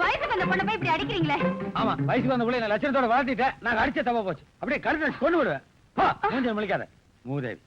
வயசுக்கு வந்த அடிக்கிறீங்களே ஆமா வயசுக்கு வந்த பிள்ளை நான் லட்சணத்தோட வளர்த்திட்டேன் நான் அடிச்ச தப்பா போச்சு அப்படியே கருத்து வச்சு கொண்டு விடுவேன் போ, மூஞ்சிய முழிக்காத மூதேவி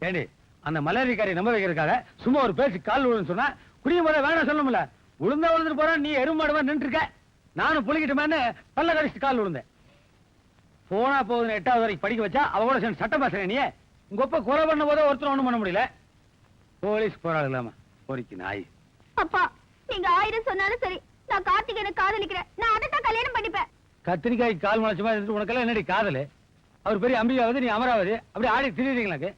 ஏண்டி அந்த மலேரிக்காரி நம்ப வைக்கிறதுக்காக சும்மா ஒரு பேச்சு கால் விழுன்னு சொன்னா குடியும் போத வேணாம் சொல்லணும்ல உளுந்தா விழுந்துட்டு போறேன் நீ எருமாடுவா நின்று இருக்க நானும் புளிக்கிட்டுமேன்னு பல்ல கடிச்சிட்டு கால் விழுந்தேன் போனா போகுதுன்னு எட்டாவது வரைக்கும் படிக்க வச்சா அவ கூட சேர்ந்து சட்டம் பேசுறேன் நீ உங்க ஒப்ப குறை பண்ண போதே ஒருத்தர் ஒண்ணும் பண்ண முடியல போலீஸ் போராடு இல்லாம பொறிக்கு நாய். அப்பா நீங்க ஆயிரம் சொன்னாலும் சரி நான் கார்த்திகேயனை காதலிக்கிறேன். நான் அதை தான் கல்யாணம் பண்ணிப்பேன். கத்திரிக்காய் கால் முளைச்ச மாதிரி இருந்துட்டு உனக்கெல்லாம் என்னடி காதலு? அவர் பெரிய அம்பிகாவது நீ அமராவதி. அப்படி ஆடி திரியுறீங்களாக்கு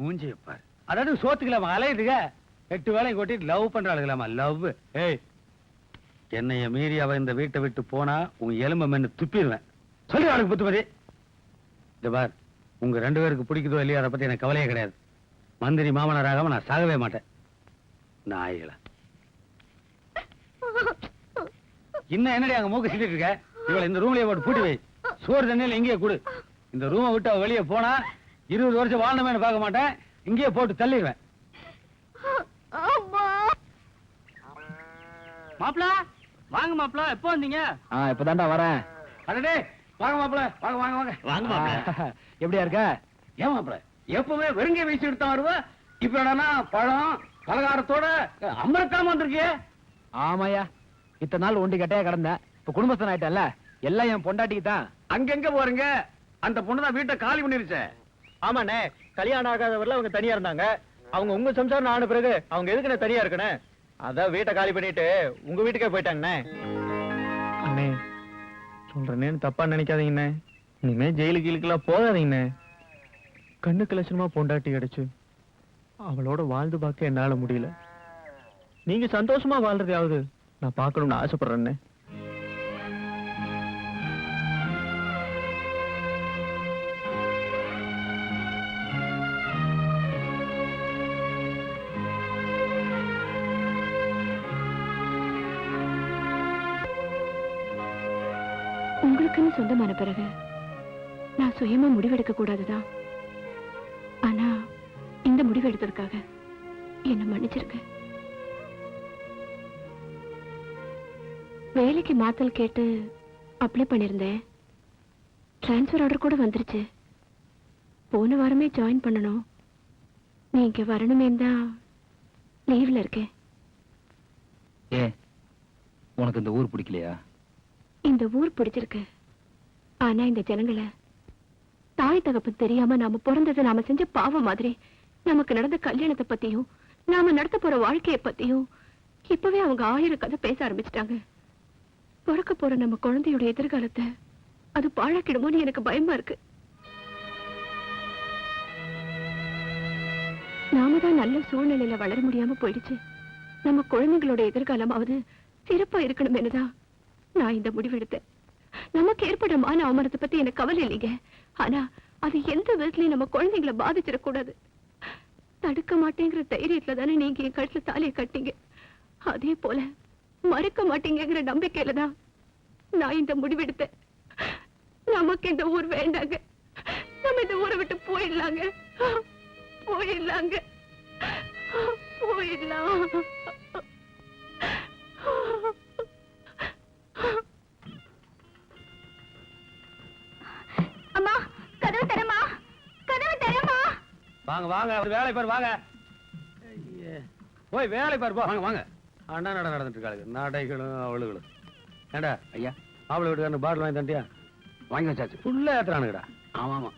மூஞ்சி பாரு. அதாவது சோத்துக்கலாமா? அலையுதுக. எட்டு வேலையும் கொட்டிட்டு லவ் பண்றாளுங்களாமா லவ் ஏய் என்னைய மீறி அவ இந்த வீட்டை விட்டு போனா உன் எலும்பை மென்னு துப்பிடுவேன். சொல்லி அவளுக்கு புத்துமதி. இந்த பார் உங்க ரெண்டு பேருக்கு பிடிக்குதோ இல்லையோ அதை பத்தி எனக்கு கவலையே கிடையாது. மந்திரி மாமனாராகாம நான் சாகவே மாட்டேன். நாய்களா இன்னும் என்னடி அங்க மூக்கு சிக்கிட்டு இருக்க? இவளை இந்த ரூம்லயே போட்டு பூட்டி வை. சோறு தண்ணியில இங்கேயே கொடு. இந்த ரூமை விட்டு அவ வெளியே போனா இருபது வருஷம் வாழணுமேனு பார்க்க மாட்டேன். இங்கேயே போட்டு தள்ளிடுவேன். மாப்பிள வாங்க மாப்பிள எப்போ வந்தீங்க? ஆ இப்பதான்டா வரேன். அடடே வாங்க மாப்பிள வாங்க வாங்க வாங்க. வாங்க மாப்பிள. எப்படியா இருக்க? ஏன் மாப்பிள? எப்பவுமே வெறுங்க வீசி எடுத்தா வருவ? இப்ப என்னன்னா பழம் பலகாரத்தோட அமரக்காம வந்திருக்கியே? ஆமாயா இத்தனை நாள் ஒண்டி கட்டையா கிடந்தேன் இப்ப குடும்பஸ்தன் ஆயிட்டல்ல எல்லாம் என் பொண்டாட்டிக்கு தான். அங்கெங்க போறீங்க? அந்த பொண்ணு தான் வீட்டை காலி பண்ணிருச்சே. ஆமாண்ணே கல்யாணம் ஆகாதவர்ல அவங்க தனியா இருந்தாங்க. அவங்க உங்க சம்சாரம் ஆன பிறகு அவங்க எதுக்குண்ணே தனியா இருக்கணும்? அதான் வீட்டை காலி பண்ணிட்டு உங்க வீட்டுக்கே போயிட்டாங்கண்ணே. அண்ணே சொல்றேன்னு தப்பா நினைக்காதீங்கண்ணே. இனிமே ஜெயிலுக்கு கீழுக்கெல்லாம் போகாதீங்கண்ணே. கண்ணுக்கு லட்சணமா பொண்டாட்டி கிடைச்சு அவளோட வாழ்ந்து பார்க்க என்னால முடியல. நீங்க சந்தோஷமா வாழ்றதையாவது நான் பார்க்கணும்னு ஆசைப்படுறேன்னே. உங்களுக்குன்னு சொந்தமான பிறகு நான் சுயமா முடிவெடுக்க கூடாதுதான். ஆனா இந்த முடிவு எடுத்ததுக்காக என்ன மன்னிச்சிருக்க வேலைக்கு மாத்தல் கேட்டு அப்ளை பண்ணிருந்தேன். ட்ரான்ஸ்ஃபர் ஆர்டர் கூட வந்துருச்சு. போன வாரமே ஜாயின் பண்ணணும். நீங்க வரணுமே தான் லீவ்ல இருக்கேன். ஏ உனக்கு இந்த ஊர் பிடிக்கலையா? இந்த ஊர் பிடிச்சிருக்கு. ஆனா இந்த ஜனங்களை தாய் தகப்பு தெரியாம நாம பிறந்தது நாம செஞ்ச பாவம் மாதிரி. நமக்கு நடந்த கல்யாணத்தை பத்தியும் நாம நடத்த போற வாழ்க்கைய பத்தியும் இப்பவே அவங்க ஆயிரம் கதை பேச ஆரம்பிச்சிட்டாங்க. பிறக்க போற நம்ம குழந்தையோட எதிர்காலத்தை அது பாழாக்கிடுமோன்னு எனக்கு பயமா இருக்கு. நாம தான் நல்ல சூழ்நிலையில வளர முடியாம போயிடுச்சு. நம்ம குழந்தைங்களோட எதிர்காலமாவது சிறப்பா இருக்கணும் என்னதான் நான் இந்த முடிவெடுத்தேன். நமக்கு ஏற்படும் மான அவமானத்தை பத்தி எனக்கு கவலை இல்லைங்க. ஆனா அது எந்த விதத்துலயும் நம்ம குழந்தைங்களை பாதிச்சிடக்கூடாது. தடுக்க மாட்டேங்கிற தைரியத்துல தானே நீங்க என் கழுத்துல தாலியை கட்டிங்க. அதே போல மறுக்க மாட்டீங்கிற நம்பிக்கையில தான் நான் இந்த முடிவெடுத்தேன். நமக்கு இந்த ஊர் வேண்டாங்க. நம்ம இந்த ஊரை விட்டு போயிடலாங்க. போயிடலாங்க. போயிடலாம். வாங்க வாங்க அவர் வேலை பாரு வாங்க. ஐயே. போய் வேலை பாரு போ. வாங்க வாங்க. அண்ணா நட நடந்துட்டு இருக்காளுங்க. நாடைகளும் அவளுகளும். ஏண்டா? ஐயா. அவளை வீட்டுக்காரனு பாட்டில் வாங்கி தண்டியா வாங்கி வச்சாச்சு. ஃபுல்லா ஏத்துறானுங்கடா. ஆமா ஆமா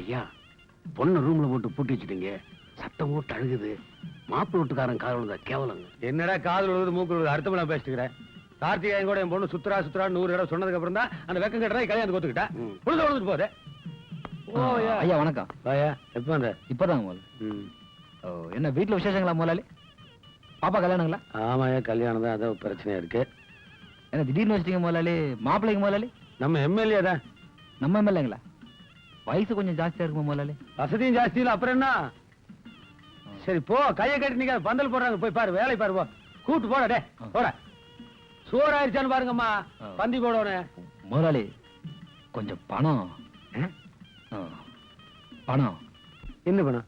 ஐயா பொண்ணு ரூம்ல போட்டு பூட்டி வச்சுட்டீங்க. சத்தம் போட்டு அழுகுது. மாப்பிள்ளை வீட்டுக்காரன் காதல் விழுந்தா கேவலங்க. என்னடா காதல் விழுது மூக்கு விழுது அர்த்தமெல்லாம் பேசிட்டுக்கிறேன் கார்த்திகேயன் கூட என் பொண்ணு சுத்துறா சுத்துறா நூறு இடம் சொன்னதுக்கு அப்புறம் தான் அந்த வெக்கம் கட்டுறா கல்யாணம் கொத்துக்கிட்டா ம். உழுது உழுதுட்டு போதே ஐயா வணக்கம். வாயா எப்போ வந்த? இப்பதாங்க முதல்ல. ஓ என்ன வீட்டுல விசேஷங்களா முதலாளி? பாப்பா கல்யாணங்களா? ஆமாயா கல்யாணம் தான் அதான் பிரச்சனையா இருக்கு. என்ன திடீர்னு வச்சிட்டீங்க முதலாளி? மாப்பிள்ளைங்க முதலாளி? நம்ம எம்எல்ஏ தான். நம்ம எம்எல்ஏங்களா? வயசு கொஞ்சம் ஜாஸ்தியா இருக்குமா முதலாளி? வசதியும் ஜாஸ்தி இல்ல அப்புறம் என்ன? சரி போ. கையை கட்டி நீங்க பந்தல் போடுறாங்க போய் பாரு வேலை பாரு போ. கூட்டு போட டே போட. சோறு ஆயிடுச்சான்னு பாருங்கம்மா. பந்தி போடணும் முதலாளி கொஞ்சம் பணம். பணம் என்ன பண்ண?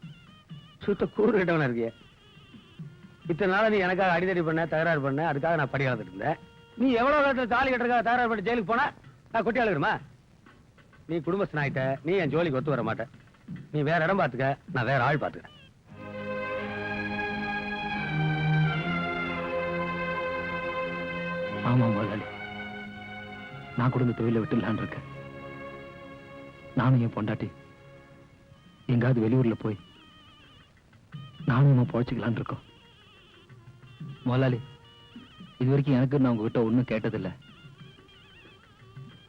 சுத்த கூறு கட்டவனா இருக்கிய? இத்தனை நாளா நீ எனக்காக அடிதடி பண்ண தகராறு பண்ண அதுக்காக நான் படி வளர்த்துட்டு இருந்தேன். நீ எவ்வளவு காலத்துல தாலி கட்டுறதுக்காக தகராறு பண்ணி ஜெயிலுக்கு போனா நான் கொட்டி அழுகிறமா நீ குடும்பஸ்தன் ஆயிட்ட நீ என் ஜோலிக்கு ஒத்து வர மாட்ட. நீ வேற இடம் பாத்துக்க நான் வேற ஆள் பாத்துக்கிறேன் ஆமா முதலாளி நான் கூட இந்த தொழிலை விட்டுலான்னு இருக்கேன். நானும் என் பொண்டாட்டி. எங்காவது வெளியூர்ல போய் நானும் நம்ம பொழைச்சிக்கலான்னு இருக்கோம். முதலாளி இது வரைக்கும் எனக்கு நான் உங்ககிட்ட ஒன்றும் கேட்டதில்ல.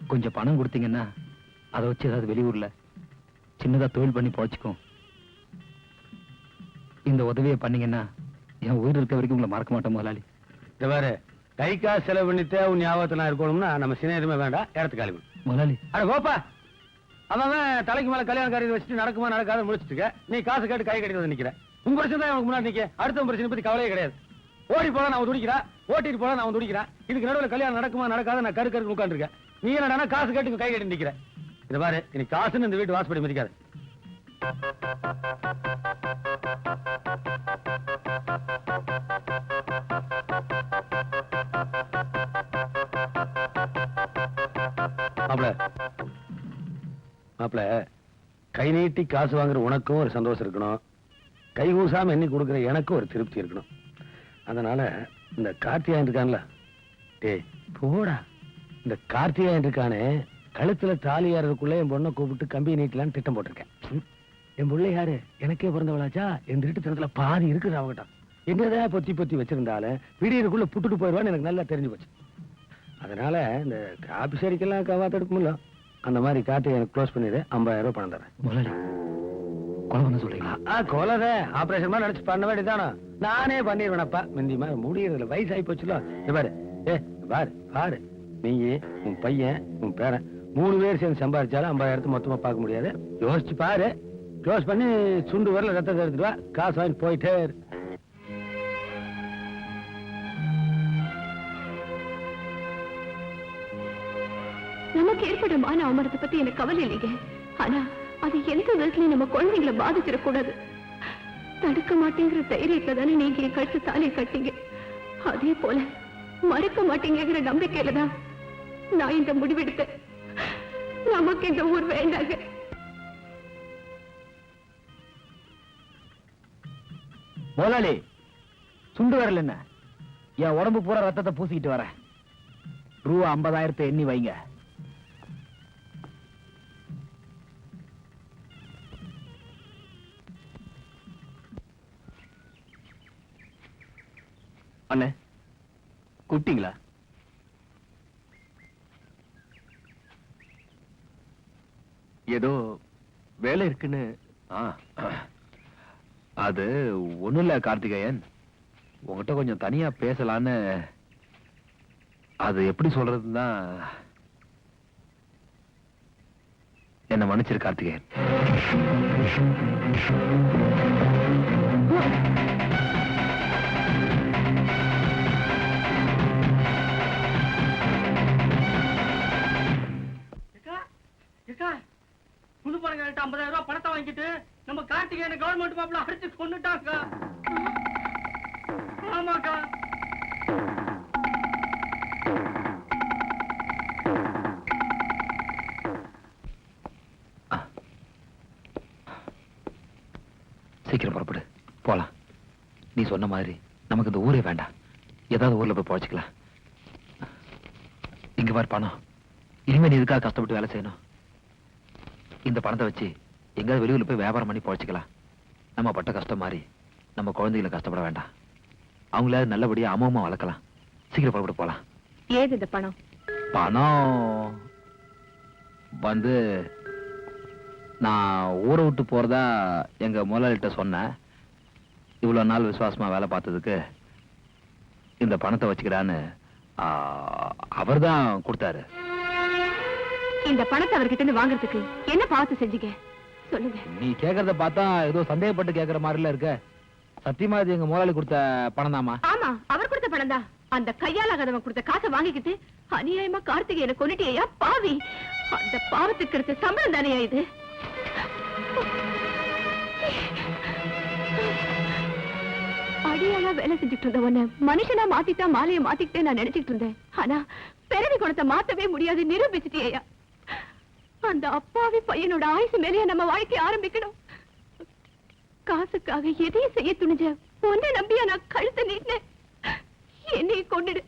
கொஞ்சம் பணம் கொடுத்தீங்கன்னா அதை வச்சு ஏதாவது வெளியூர்ல சின்னதா தொழில் பண்ணி பொழைச்சிக்கும் இந்த உதவியை பண்ணீங்கன்னா என் உயிர் இருக்க வரைக்கும் உங்களை மறக்க மாட்டேன் முதலாளி. இந்த பாரு கை காசு செலவு பண்ணிட்டு உன் ஞாபகத்தை நான் இருக்கணும்னா நம்ம சின்ன வேண்டாம் இடத்து கிளம்பி. முதலாளி. அட போப்பா. அவன் தலைக்கு மேல கல்யாண காரியம் வச்சுட்டு நடக்குமா நடக்காத முடிச்சிட்டு இருக்க. நீ காசு கேட்டு கை கட்டி வந்து நிக்கிற பிரச்சனை தான் எனக்கு முன்னாடி நிக்க. அடுத்த பிரச்சனை பத்தி கவலையே கிடையாது. ஓடி போல நான் துடிக்கிறேன் ஓட்டிட்டு போல நான் துடிக்கிறேன் இதுக்கு நடுவில் கல்யாணம் நடக்குமா நடக்காத நான் கரு கருக்கு உட்காந்துருக்கேன் நீ என்னடா காசு கேட்டு கை கட்டி நிக்கிறேன். இந்த பாரு இனி காசுன்னு இந்த வீட்டு வாசப்படி மதிக்காது. மாப்பிள மாப்பிள கை நீட்டி காசு வாங்குற உனக்கும் ஒரு சந்தோஷம் இருக்கணும். கை கூசாம எண்ணி கொடுக்குற எனக்கும் ஒரு திருப்தி இருக்கணும். அதனால இந்த கார்த்தியாயன் இருக்கான்ல டேய் போடா. இந்த கார்த்தியாயன் இருக்கானே கழுத்துல தாலி ஏறதுக்குள்ள என் பொண்ணை கூப்பிட்டு கம்பி நீட்டலான்னு திட்டம் போட்டிருக்கேன். என் பிள்ளை யாரு? எனக்கே பிறந்தவளாச்சா? என் திருட்டுத்தனத்துல பாதி இருக்குது அவகிட்ட. என்னதான் பொத்தி பொத்தி வச்சிருந்தாலும் விடியறதுக்குள்ள புட்டுட்டு போயிடுவான்னு எனக்கு நல்லா தெரிஞ்சு போச்சு. அதனால இந்த காப்பி சரிக்கெல்லாம் கவாத்தெடுக்குமில்ல அந்த மாதிரி கார்த்திகை எனக்கு க்ளோஸ் பண்ணிடு ஐம்பதாயிரம் ரூபாய் பணம் தரேன். முதலாளி கொலை பண்ண சொல்றீங்களா? ஆ கொலத ஆபரேஷன் மாதிரி நினைச்சு பண்ண வேண்டியதானோ நானே பண்ணிடுவேனப்பா முந்தி மாதிரி முடியறதுல வயசாகி போச்சுல. இந்த பாரு. ஏ பாரு பாரு. நீ உன் பையன் உன் பேரன் மூணு பேர் சேர்ந்து சம்பாதிச்சாலும் ஐம்பதாயிரத்து மொத்தமா பார்க்க முடியாது. யோசிச்சு பாரு. க்ளோஸ் பண்ணி சுண்டு வரல ரத்தத்தை எடுத்துட்டு வா. காசு வாங்கி போயிட்டே நமக்கு ஏற்பட்ட மான அவமரத்தை பத்தி எனக்கு கவலை இல்லைங்க. ஆனா அது எந்த விதத்துலயும் நம்ம குழந்தைங்களை பாதிச்சிடக்கூடாது. தடுக்க மாட்டேங்கிற தைரியத்துல தானே நீங்க என் கழுத்து தாலியை கட்டிங்க. அதே போல மறுக்க மாட்டேங்கிற நம்பிக்கையில தான் நான் இந்த முடிவெடுத்தேன். நமக்கு இந்த ஊர் வேண்டாங்க. முதலாளி சுண்டு வரல என்ன? என் உடம்பு பூரா ரத்தத்தை பூசிக்கிட்டு வரேன். ரூபா ஐம்பதாயிரத்தை எண்ணி வைங்க. அண்ணே கூப்பிட்டீங்களா? ஏதோ வேலை இருக்குன்னு அது ஒண்ணும் இல்ல கார்த்திகேயன். உங்ககிட்ட கொஞ்சம் தனியா பேசலான்னு அது எப்படி சொல்றதுன்னு தான் என்ன மன்னிச்சிரு கார்த்திகேயன். வாங்கிட்டு நம்ம கார்த்திகேயன கவர்மெண்ட் மாப்பிள அடிச்சு கொண்டுட்டாங்க ஆமாக்கா. சீக்கிரம் புறப்படு. போலாம். நீ சொன்ன மாதிரி நமக்கு இந்த ஊரே வேண்டாம். ஏதாவது ஊர்ல போய் பழச்சிக்கலாம். இங்க பாரு பணம். இனிமே நீ இதுக்காக கஷ்டப்பட்டு வேலை செய்யணும்? இந்த பணத்தை வச்சு எங்கேயாவது வெளியூர்ல போய் வியாபாரம் பண்ணி பழச்சிக்கலாம். நம்ம பட்ட கஷ்டம் மாதிரி நம்ம குழந்தைகளை கஷ்டப்பட வேண்டாம். அவங்கள நல்லபடியா அம்மா வளர்க்கலாம். சீக்கிரம் புறப்பட்டு போலாம். ஏது இந்த பணம்? பணம் வந்து நான் ஊரை விட்டு போறதா எங்க முதலாளிகிட்ட சொன்னேன். இவ்வளவு நாள் விசுவாசமா வேலை பார்த்ததுக்கு இந்த பணத்தை வச்சுக்கிறான்னு அவர் தான் கொடுத்தாரு. இந்த பணத்தை அவர்கிட்ட இருந்து வாங்குறதுக்கு என்ன பாவத்தை செஞ்சீங்க? சொல்லுங்க. நீ கேக்குறத பார்த்தா ஏதோ சந்தேகப்பட்டு கேக்குற மாதிரில இருக்க. சத்தியமா இது எங்க முதலாளி கொடுத்த பணம் தாமா ஆமா அவர் கொடுத்த பணம் தான் அந்த கையாலாகாதவன் கொடுத்த காசை வாங்கிக்கிட்டு அநியாயமா கார்த்திகேயனை கொண்டுட்டியா பாவி. அந்த பாவத்துக்கு எடுத்த சம்பளம் தானே இது? வேலை செஞ்சுட்டு இருந்த உன்னை மனுஷனா மாத்திட்டா மாலையை மாத்திக்கிட்டே நான் நினைச்சிட்டு இருந்தேன். ஆனா பிறவி குணத்தை மாத்தவே முடியாது நிரூபிச்சிட்டியா அந்த அப்பாவி பையனோட ஆயுசு மேலேயே நம்ம வாழ்க்கை ஆரம்பிக்கணும். காசுக்காக எதையும் செய்ய துணிஞ்ச உன்னை நம்பியா நான் கழுத்து நீட்டினேன். என்னைய கொண்டுடு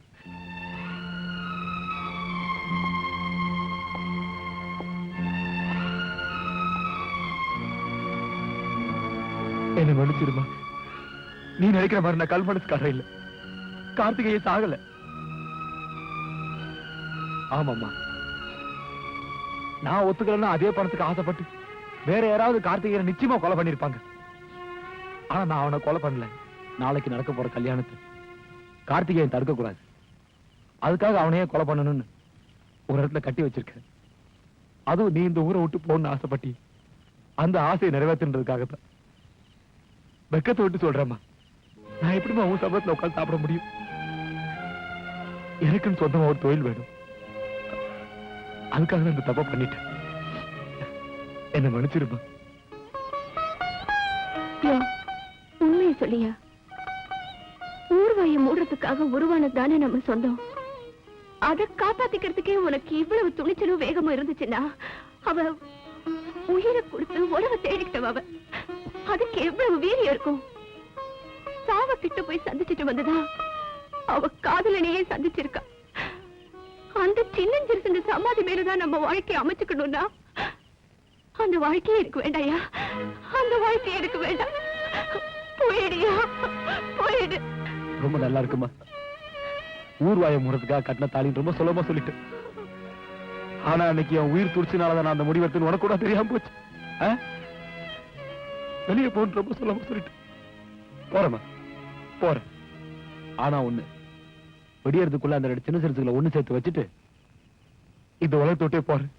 என்ன மன்னிச்சிருமா நீ நினைக்கிற மாதிரி நான் கல் மனசுக்காரன் இல்ல. கார்த்திகையை சாகல. ஆமாம்மா. நான் ஒத்துக்கலன்னா அதே பணத்துக்கு ஆசைப்பட்டு வேற யாராவது கார்த்திகேயனை நிச்சயமா கொலை பண்ணிருப்பாங்க ஆனா நான் அவனை கொலை பண்ணல. நாளைக்கு நடக்க போற கல்யாணத்தை கார்த்திகேயன் தடுக்க கூடாது அதுக்காக அவனையே கொலை பண்ணணும்னு ஒரு இடத்துல கட்டி வச்சிருக்கேன் அதுவும் நீ இந்த ஊரை விட்டு போகணும்னு ஆசைப்பட்டி அந்த ஆசையை நிறைவேற்றுன்றதுக்காக தான் வெக்கத்தை விட்டு சொல்றேம்மா. நான் எப்படிம்மா உன் சம்பளத்துல உட்கார்ந்து சாப்பிட முடியும்? எனக்குன்னு சொந்தமா ஒரு தொழில் வேணும். அதுக்காக நான் இந்த தப்பா பண்ணிட்டேன். என்ன மன்னிச்சிருமா? யோ, உண்மையை சொல்லியா? ஊர்வாயை மூடுறதுக்காக உருவானது தானே நம்ம சொந்தம். அதை காப்பாத்திக்கிறதுக்கே உனக்கு இவ்வளவு துணிச்சலும் வேகமும் இருந்துச்சுன்னா அவ உயிரை கொடுத்து உறவை தேடிக்கிட்டவ அவ. அதுக்கு எவ்வளவு வீரியம் இருக்கும்? சாவ கிட்ட போய் சந்திச்சுட்டு வந்ததா? அவ காதலனையே சந்திச்சிருக்கா. அந்த சின்னஞ்சிறுசு சமாதி மேலதான் நம்ம வாழ்க்கையை அமைச்சுக்கணும்னா அந்த வாழ்க்கையே எனக்கு வேண்டாயா அந்த வாழ்க்கையே எனக்கு வேண்டாம். போயிடுயா போயிடு. ரொம்ப நல்லா இருக்குமா? ஊர்வாயை முறதுக்காக கட்டின தாலின்னு ரொம்ப சுலபமா சொல்லிட்டு. ஆனா அன்னைக்கு என் உயிர் துடிச்சினாலதான் நான் அந்த முடிவெடுத்துன்னு உனக்கு கூட தெரியாம போச்சு. வெளியே போன்னு ரொம்ப சுலபமா சொல்லிட்டு. போறேம்மா. போறேன். ஆனா ஒண்ணு. வெடியறதுக்குள்ள அந்த ரெண்டு சின்ன சிறுத்துக்களை ஒண்ணு சேர்த்து வச்சுட்டு இந்த உலகத்தோட்டே போறேன்.